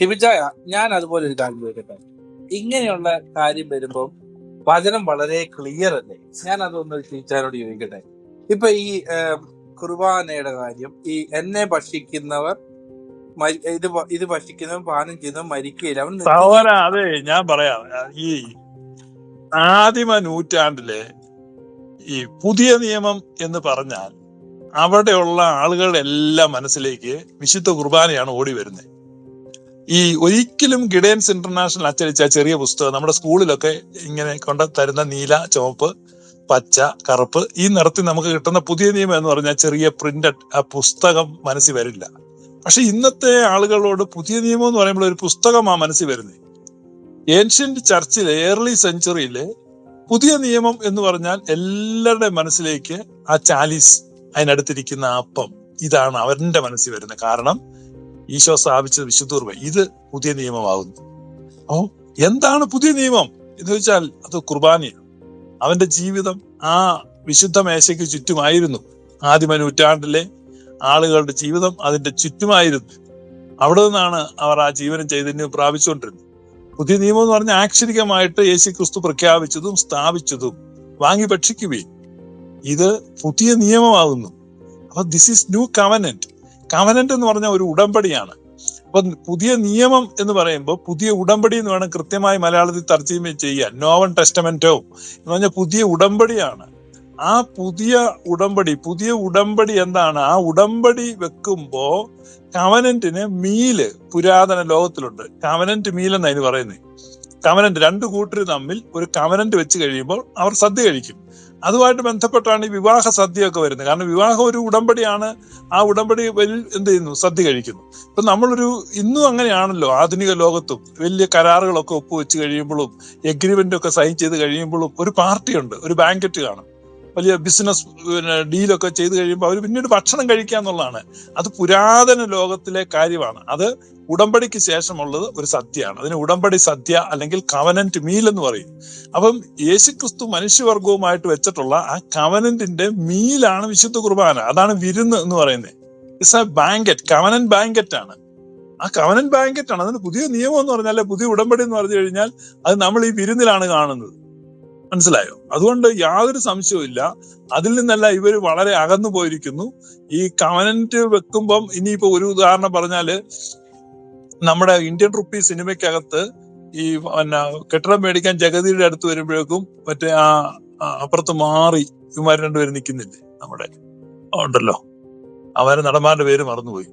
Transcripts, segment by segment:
ടിബിച്ചായ ഞാൻ അതുപോലെ ഒരു കാര്യം ചോദിക്കട്ടെ? ഇങ്ങനെയുള്ള കാര്യം വരുമ്പോൾ വചനം വളരെ ക്ലിയർ അല്ലേ? ഞാൻ അതൊന്ന് ടീച്ചറിനോട് ചോദിക്കട്ടെ? ഇപ്പൊ ഈ കുർബാനയുടെ കാര്യം ഈ എന്നെ ഭക്ഷിക്കുന്നവർ ഇത് ഇത് ഭക്ഷിക്കുന്നവൻ പാനം ചെയ്യുന്നവൻ മരിക്കുകയില്ല. അവൻ അതെ ഞാൻ പറയാം. ഈ ആദിമ നൂറ്റാണ്ടിലെ ഈ പുതിയ നിയമം എന്ന് പറഞ്ഞാൽ അവിടെയുള്ള ആളുകളുടെ എല്ലാം മനസ്സിലേക്ക് വിശുദ്ധ കുർബാനയാണ് ഓടി വരുന്നത്. ഈ ഒരിക്കലും ഗിഡൻസ് ഇന്റർനാഷണൽ അച്ചടിച്ച ചെറിയ പുസ്തകം നമ്മുടെ സ്കൂളിലൊക്കെ ഇങ്ങനെ കൊണ്ട് തരുന്ന നീല ചുവപ്പ് പച്ച കറുപ്പ് ഈ നിറത്തിൽ നമുക്ക് കിട്ടുന്ന പുതിയ നിയമം എന്ന് പറഞ്ഞാൽ ചെറിയ പ്രിന്റഡ് ആ പുസ്തകം മനസ്സിൽ വരില്ല. പക്ഷെ ഇന്നത്തെ ആളുകളോട് പുതിയ നിയമം എന്ന് പറയുമ്പോൾ ഒരു പുസ്തകമാ മനസ്സിൽ വരുന്നത് ഏൻഷ്യന്റ് ചർച്ചിലെ ഏർലി സെഞ്ചുറിയിലെ പുതിയ നിയമം എന്ന് പറഞ്ഞാൽ എല്ലാവരുടെ മനസ്സിലേക്ക് ആ ചാലീസ് അതിനടുത്തിരിക്കുന്ന അപ്പം ഇതാണ് അവരുടെ മനസ്സിൽ വരുന്നത്. കാരണം ഈശോ സ്ഥാപിച്ചത് വിശുദ്ധൂർവ ഇത് പുതിയ നിയമമാകുന്നു. ഓ എന്താണ് പുതിയ നിയമം എന്ന് വെച്ചാൽ അത് കുർബാനയാണ്. അവന്റെ ജീവിതം ആ വിശുദ്ധ മേശയ്ക്ക് ചുറ്റുമായിരുന്നു. ആദിമ നൂറ്റാണ്ടിലെ ആളുകളുടെ ജീവിതം അതിന്റെ ചുറ്റുമായിരുന്നു. അവിടെ നിന്നാണ് അവർ ആ ജീവനം ചൈതന്യം പ്രാപിച്ചുകൊണ്ടിരുന്നത്. പുതിയ നിയമം എന്ന് പറഞ്ഞാൽ ആക്ഷരികമായിട്ട് യേശു ക്രിസ്തു പ്രഖ്യാപിച്ചതും സ്ഥാപിച്ചതും വാങ്ങി ഭക്ഷിക്കുകയും. ഇത് പുതിയ നിയമമാകുന്നു. അപ്പൊ this is new covenant covenant എന്ന് പറഞ്ഞ ഒരു ഉടമ്പടിയാണ്. അപ്പൊ പുതിയ നിയമം എന്ന് പറയുമ്പോൾ പുതിയ ഉടമ്പടി എന്ന് വേണം കൃത്യമായി മലയാളത്തിൽ തർജമ ചെയ്യാൻ. നോവൻ ടെസ്റ്റമെന്റോ എന്ന് പറഞ്ഞാൽ പുതിയ ഉടമ്പടിയാണ്. ആ പുതിയ ഉടമ്പടി പുതിയ ഉടമ്പടി എന്താണ്? ആ ഉടമ്പടി വെക്കുമ്പോ കവനന്റിന് മീൽ പുരാതന ലോകത്തിലുണ്ട്. കവനന്റ് മീൽ എന്ന് അതിന് പറയുന്നത് കവനന്റ് രണ്ട് കൂട്ടർ തമ്മിൽ ഒരു കവനന്റ് വെച്ച് കഴിയുമ്പോൾ അവർ സദ്യ കഴിക്കും. അതുമായിട്ട് ബന്ധപ്പെട്ടാണ് ഈ വിവാഹ സദ്യയൊക്കെ വരുന്നത്. കാരണം വിവാഹം ഒരു ഉടമ്പടിയാണ്. ആ ഉടമ്പടി എന്ത് ചെയ്യുന്നു? സദ്യ കഴിക്കുന്നു. ഇപ്പൊ നമ്മളൊരു ഇന്നും അങ്ങനെയാണല്ലോ ആധുനിക ലോകത്തും വലിയ കരാറുകളൊക്കെ ഒപ്പുവെച്ച് കഴിയുമ്പോഴും എഗ്രിമെന്റ് ഒക്കെ സൈൻ ചെയ്ത് കഴിയുമ്പോഴും ഒരു പാർട്ടിയുണ്ട്. ഒരു ബാങ്കറ്റ് കാണും. വലിയ ബിസിനസ് പിന്നെ ഡീലൊക്കെ ചെയ്ത് കഴിയുമ്പോൾ അവർ പിന്നീട് ഭക്ഷണം കഴിക്കുക എന്നുള്ളതാണ്. അത് പുരാതന ലോകത്തിലെ കാര്യമാണ്. അത് ഉടമ്പടിക്ക് ശേഷമുള്ളത് ഒരു സദ്യയാണ്. അതിന് ഉടമ്പടി സദ്യ അല്ലെങ്കിൽ കവനന്റ് മീൽ എന്ന് പറയും. അപ്പം യേശുക്രിസ്തു മനുഷ്യവർഗവുമായിട്ട് വെച്ചിട്ടുള്ള ആ കവനന്റിന്റെ മീലാണ് വിശുദ്ധ കുർബാന. അതാണ് വിരുന്ന് എന്ന് പറയുന്നത്. Is a banquet covenant banquet ആണ്. ആ കവനന്റ് ബാങ്കറ്റ് ആണ്. അതിന് പുതിയ നിയമം എന്ന് പറഞ്ഞാൽ പുതിയ ഉടമ്പടി എന്ന് പറഞ്ഞു കഴിഞ്ഞാൽ അത് നമ്മൾ ഈ വിരുന്നിലാണ് കാണുന്നത്. മനസ്സിലായോ? അതുകൊണ്ട് യാതൊരു സംശയവും ഇല്ല. അതിൽ നിന്നല്ല ഇവർ വളരെ അകന്നു പോയിരിക്കുന്നു. ഈ കവനന്റ് വെക്കുമ്പം ഇനിയിപ്പോ ഒരു ഉദാഹരണം പറഞ്ഞാൽ നമ്മുടെ ഇന്ത്യൻ റുപ്പി സിനിമയ്ക്കകത്ത് ഈ പിന്നെ കെട്ടിടം മേടിക്കാൻ ജഗതിയുടെ അടുത്ത് വരുമ്പോഴേക്കും മറ്റേ ആ അപ്പുറത്ത് മാറി ഇവന്മാർ രണ്ടുപേരും നിൽക്കുന്നില്ലേ നമ്മുടെ? ഉണ്ടല്ലോ. അവരെ നടന്മാരുടെ പേര് മറന്നുപോയി.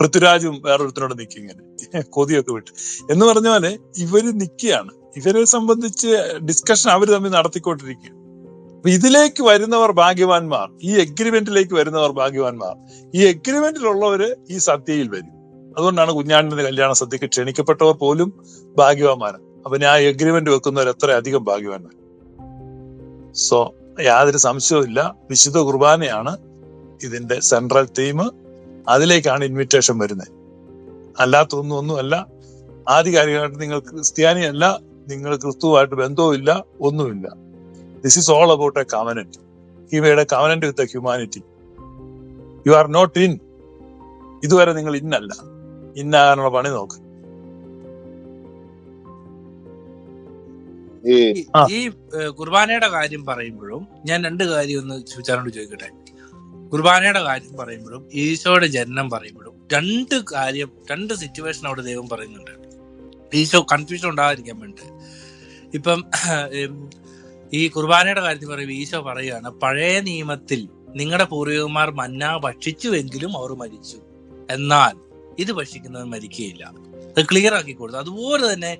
പൃഥ്വിരാജും വേറൊരുത്തനോട് നിൽക്കും ഇങ്ങനെ. കൊതിയൊക്കെ വിട്ട്. എന്ന് പറഞ്ഞ പോലെ ഇവർ നിൽക്കുകയാണ് ഇവരെ സംബന്ധിച്ച് ഡിസ്കഷൻ അവർ തമ്മിൽ നടത്തിക്കൊണ്ടിരിക്കുക അപ്പൊ ഇതിലേക്ക് വരുന്നവർ ഭാഗ്യവാന്മാർ ഈ എഗ്രിമെന്റിലേക്ക് വരുന്നവർ ഭാഗ്യവാന്മാർ. ഈ എഗ്രിമെന്റിലുള്ളവര് ഈ സദ്യയിൽ വരും. അതുകൊണ്ടാണ് കുഞ്ഞാണ്ടിന്റെ കല്യാണ സദ്യക്ക് ക്ഷണിക്കപ്പെട്ടവർ പോലും ഭാഗ്യവാന്മാരാണ്. അപ്പൊ ഞാൻ എഗ്രിമെന്റ് വെക്കുന്നവർ എത്ര അധികം ഭാഗ്യവാന്മാർ. സോ യാതൊരു സംശയവും ഇല്ല വിശുദ്ധ കുർബാനയാണ് ഇതിന്റെ സെൻട്രൽ തീം അതിലേക്കാണ് ഇൻവിറ്റേഷൻ വരുന്നത്. അല്ലാത്തൊന്നും ഒന്നുമല്ല. ആധികാരികമായിട്ട് നിങ്ങൾ ക്രിസ്ത്യാനി അല്ല നിങ്ങൾ ക്രിസ്തുവായിട്ട് ബന്ധവുമില്ല ഒന്നുമില്ല. This is all about a covenant ഇവയുടെ covenant with humanity you are not in ഇതുവരെ നിങ്ങൾ ഇന്നല്ല ഇന്നാകാനുള്ള പണി നോക്ക്. ഈ. കുർബാനയുടെ കാര്യം പറയുമ്പോഴും ഞാൻ രണ്ട് കാര്യം ഒന്ന് ചോദിച്ചാനോട് ചോദിക്കട്ടെ? കുർബാനയുടെ കാര്യം പറയുമ്പോഴും ഈശോയുടെ ജനനം പറയുമ്പോഴും രണ്ട് കാര്യം രണ്ട് സിറ്റുവേഷൻ അവിടെ ദൈവം പറയുന്നുണ്ട്. ഈശോ കൺഫ്യൂഷൻ ഉണ്ടാകാതിരിക്കാൻ വേണ്ടി ഇപ്പം ഈ കുർബാനയുടെ കാര്യത്തിൽ പറയുമ്പോൾ ഈശോ പറയുകയാണ് പഴയ നിയമത്തിൽ നിങ്ങളുടെ പൂർവികന്മാർ മന്ന ഭക്ഷിച്ചുവെങ്കിലും അവർ മരിച്ചു. എന്നാൽ ഇത് ഭക്ഷിക്കുന്നവർ മരിക്കുകയില്ല. അത് ക്ലിയർ ആക്കി കൊടുത്തു. അതുപോലെ തന്നെ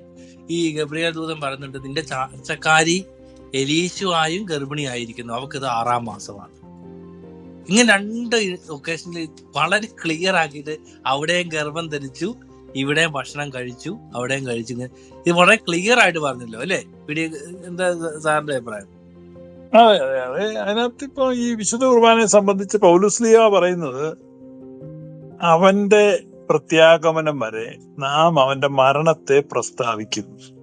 ഈ ഗബ്രിയേൽ ദൂതൻ പറയുന്നുണ്ട് നിന്റെ ചാച്ചക്കാരി എലീശുവായും ഗർഭിണിയായിരിക്കുന്നു. അവൾക്കിത് ആറാം മാസമാണ്. ഇങ്ങനെ രണ്ട് ഒക്കേഷനിൽ വളരെ ക്ലിയർ ആക്കിയിട്ട് അവിടെയും ഗർഭം ധരിച്ചു ഇവിടെയും ഭക്ഷണം കഴിച്ചു അവിടെയും കഴിച്ചു ഇത് വളരെ ക്ലിയർ ആയിട്ട് പറഞ്ഞല്ലോ അല്ലേ? പിടി എന്താ സാറിന്റെ അഭിപ്രായം? അതെ അതെ അതെ. അതിനകത്ത് ഇപ്പൊ ഈ വിശുദ്ധ കുർബാനയെ സംബന്ധിച്ച് പൗലുസ്ലിയ പറയുന്നത് അവന്റെ പ്രത്യാഗമനം വരെ നാം അവന്റെ മരണത്തെ പ്രസ്താവിക്കുന്നു.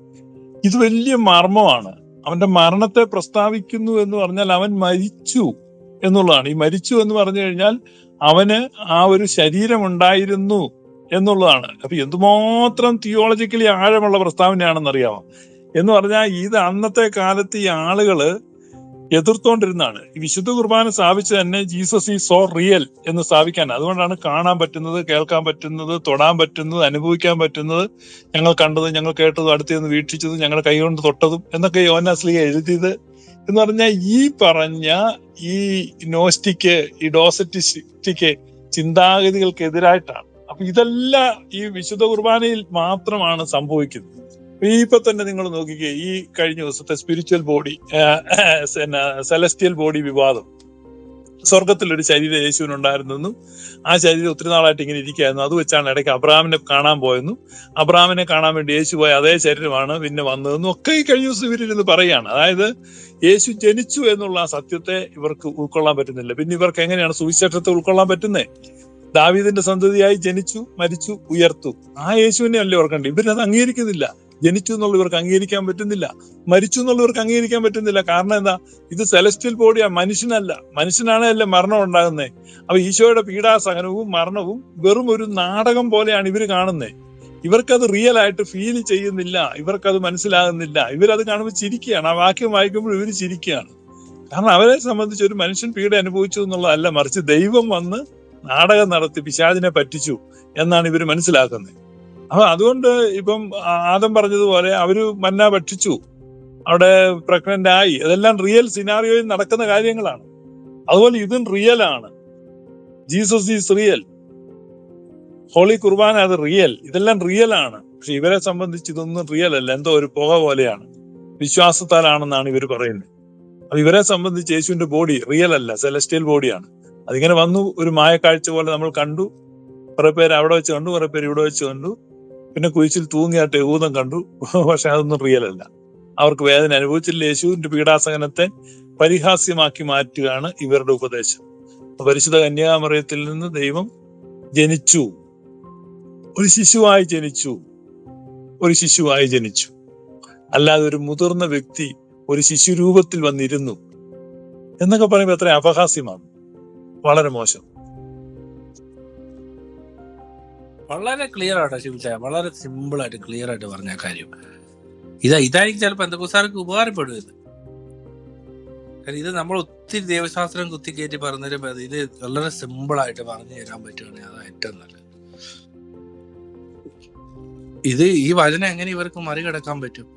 ഇത് വലിയ മർമ്മമാണ്. അവന്റെ മരണത്തെ പ്രസ്താവിക്കുന്നു എന്ന് പറഞ്ഞാൽ അവൻ മരിച്ചു. എന്നുള്ളതാണ്. ഈ മരിച്ചു എന്ന് പറഞ്ഞു കഴിഞ്ഞാൽ അവന് ആ ഒരു ശരീരം ഉണ്ടായിരുന്നു എന്നുള്ളതാണ്. അപ്പൊ എന്തുമാത്രം തിയോളജിക്കലി ആഴമുള്ള പ്രസ്താവനയാണെന്ന് അറിയാമോ എന്ന് പറഞ്ഞാൽ ഇത് അന്നത്തെ കാലത്ത് ഈ ആളുകൾ എതിർത്തോണ്ടിരുന്നാണ് ഈ വിശുദ്ധ കുർബാന സ്ഥാപിച്ച് തന്നെ ജീസസ് ഈ സോ റിയൽ എന്ന് സ്ഥാപിക്കാൻ. അതുകൊണ്ടാണ് കാണാൻ പറ്റുന്നത് കേൾക്കാൻ പറ്റുന്നത് തൊടാൻ പറ്റുന്നത് അനുഭവിക്കാൻ പറ്റുന്നത്. ഞങ്ങൾ കണ്ടത് ഞങ്ങൾ കേട്ടതും അടുത്തുനിന്ന് വീക്ഷിച്ചതും ഞങ്ങളുടെ കൈകൊണ്ട് തൊട്ടതും എന്നൊക്കെ യോനാസ്ലിയ എഴുതിയത് എന്ന് പറഞ്ഞാൽ ഈ പറഞ്ഞ ഈ നോസ്റ്റിക്ക് ഈ ഡോസറ്റിസ്റ്റിക്ക് ചിന്താഗതികൾക്കെതിരായിട്ടാണ്. അപ്പൊ ഇതെല്ലാം ഈ വിശുദ്ധ കുർബാനയിൽ മാത്രമാണ് സംഭവിക്കുന്നത്. ഇപ്പൊ തന്നെ നിങ്ങൾ നോക്കിക്കേ ഈ കഴിഞ്ഞ ദിവസത്തെ സ്പിരിച്വൽ ബോഡി സെലസ്റ്റിയൽ ബോഡി വിവാദം. സ്വർഗത്തിൽ ഒരു ശരീരം യേശുവിനുണ്ടായിരുന്നെന്നും ആ ശരീരം ഒത്തിരി നാളായിട്ട് ഇങ്ങനെ ഇരിക്കുകയായിരുന്നു. അത് വെച്ചാണ് ഇടയ്ക്ക് അബ്രാമിനെ കാണാൻ പോയെന്നും അബ്രാമിനെ കാണാൻ വേണ്ടി യേശു പോയ അതേ ശരീരമാണ് പിന്നെ വന്നതെന്നും ഒക്കെ ഈ കഴിഞ്ഞ ദിവസം ഇവരിരുന്ന് പറയുകയാണ്. അതായത് യേശു ജനിച്ചു എന്നുള്ള ആ സത്യത്തെ ഇവർക്ക് ഉൾക്കൊള്ളാൻ പറ്റുന്നില്ല. പിന്നെ ഇവർക്ക് എങ്ങനെയാണ് സുവിശേഷത്തെ ഉൾക്കൊള്ളാൻ പറ്റുന്നത് ദാവീദിന്റെ സന്തതിയായി ജനിച്ചു മരിച്ചു ഉയർത്തു. ആ യേശുവിനെ അല്ലേ ഓർക്കണ്ടേ ഇവരത് അംഗീകരിക്കുന്നില്ല. ജനിച്ചു എന്നുള്ള ഇവർക്ക് അംഗീകരിക്കാൻ പറ്റുന്നില്ല മരിച്ചു എന്നുള്ളവർക്ക് അംഗീകരിക്കാൻ പറ്റുന്നില്ല. കാരണം എന്താ? ഇത് സെലസ്റ്റിയൽ ബോഡിയാ മനുഷ്യനല്ല. മനുഷ്യനാണ് അല്ലേ മരണം ഉണ്ടാകുന്നത് അപ്പൊ ഈശോയുടെ പീഡാസഹനവും മരണവും വെറും ഒരു നാടകം പോലെയാണ് ഇവർ കാണുന്നത് ഇവർക്കത് റിയൽ ആയിട്ട് ഫീൽ ചെയ്യുന്നില്ല. ഇവർക്കത് മനസ്സിലാകുന്നില്ല. ഇവരത് കാണുമ്പോൾ ചിരിക്കുകയാണ്. ആ വാക്യം വായിക്കുമ്പോൾ ഇവർ ചിരിക്കുകയാണ്. കാരണം അവരെ സംബന്ധിച്ച് ഒരു മനുഷ്യൻ പീഡ അനുഭവിച്ചു എന്നുള്ളതല്ല മറിച്ച് ദൈവം വന്ന് നാടകം നടത്തി പിശാചിനെ പറ്റിച്ചു എന്നാണ് ഇവർ മനസ്സിലാക്കുന്നത്. അപ്പൊ അതുകൊണ്ട് ഇപ്പം ആദം പറഞ്ഞതുപോലെ അവർ മന്ന ഭക്ഷിച്ചു. അവിടെ പ്രഗ്നന്റ് ആയി. അതെല്ലാം റിയൽ സിനാറിയോയിൽ നടക്കുന്ന കാര്യങ്ങളാണ്. അതുപോലെ ഇതും റിയൽ ആണ്. ജീസസ് ഈസ് റിയൽ ഹോളി കുർബാന അത് റിയൽ ഇതെല്ലാം റിയൽ ആണ്. പക്ഷെ ഇവരെ സംബന്ധിച്ച് ഇതൊന്നും റിയൽ അല്ല. എന്തോ ഒരു പുക പോലെയാണ്. വിശ്വാസത്താലാണെന്നാണ് ഇവർ പറയുന്നത്. അപ്പൊ ഇവരെ സംബന്ധിച്ച് യേശുവിന്റെ ബോഡി റിയൽ അല്ല. സെലസ്റ്റിയൽ ബോഡിയാണ് അതിങ്ങനെ വന്നു ഒരു മായക്കാഴ്ച പോലെ നമ്മൾ കണ്ടു. കുറെ പേര് അവിടെ വെച്ച് കണ്ടു കുറെ പേര് ഇവിടെ വെച്ച് കണ്ടു. പിന്നെ കുരിശിൽ തൂങ്ങിയാട്ട് യഹൂദം കണ്ടു. പക്ഷെ അതൊന്നും റിയൽ അല്ല. അവർക്ക് വേദന അനുഭവിച്ചില്ല. യേശുവിന്റെ പീഡാസഹനത്തെ പരിഹാസ്യമാക്കി മാറ്റുകയാണ് ഇവരുടെ ഉപദേശം. പരിശുദ്ധ കന്യാമറിയത്തിൽ നിന്ന് ദൈവം ജനിച്ചു. ഒരു ശിശുവായി ജനിച്ചു. ഒരു ശിശുവായി ജനിച്ചു. അല്ലാതെ ഒരു മുതിർന്ന വ്യക്തി ഒരു ശിശുരൂപത്തിൽ വന്നിരുന്നു. എന്നൊക്കെ പറയുമ്പോൾ എത്ര അപഹാസ്യമാണ്. വളരെ മോശം. വളരെ ക്ലിയർ ആട്ടോ ശിവിച്ച വളരെ സിമ്പിൾ ആയിട്ട് ക്ലിയർ ആയിട്ട് പറഞ്ഞ കാര്യം. ഇതാ ഇതായിരിക്കും ചിലപ്പോൾ എന്തൊക്കെ ഉപകാരപ്പെടും ഇത് കാരണം ഇത് നമ്മൾ ഒത്തിരി ദൈവശാസ്ത്രം കുത്തിക്കയറ്റി പറഞ്ഞുതരുമ്പോൾ അത് ഇത് വളരെ സിമ്പിൾ ആയിട്ട് പറഞ്ഞു തരാൻ പറ്റുകയാണെങ്കിൽ അതാ ഏറ്റവും നല്ലത്. ഇത് ഈ വചനം എങ്ങനെ ഇവർക്ക് മറികടക്കാൻ പറ്റും?